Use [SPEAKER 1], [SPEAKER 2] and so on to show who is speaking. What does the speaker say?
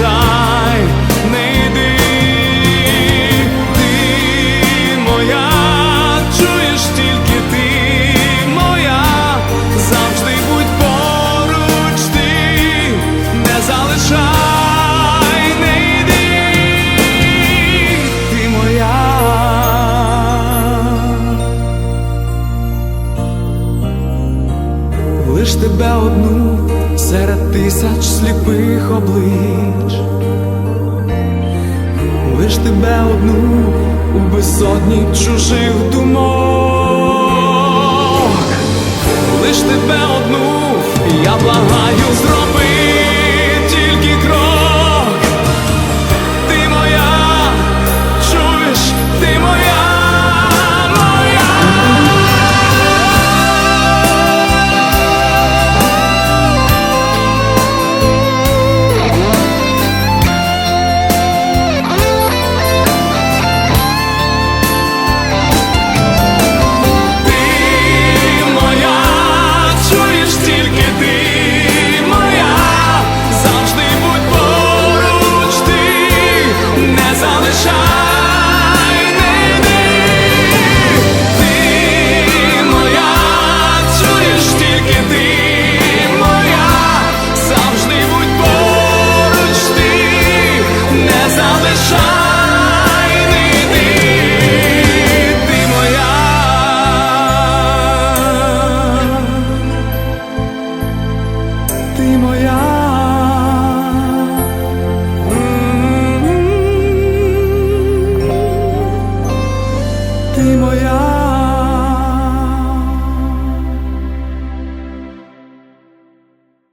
[SPEAKER 1] Не не йди. Ти моя, чуєш тільки ти моя, завжди будь поруч ти, не залишай, не йди, ти моя. Лиш тебе одну серед тисяч сліпих облич, тебе одну у безсотні чужих думок, моя.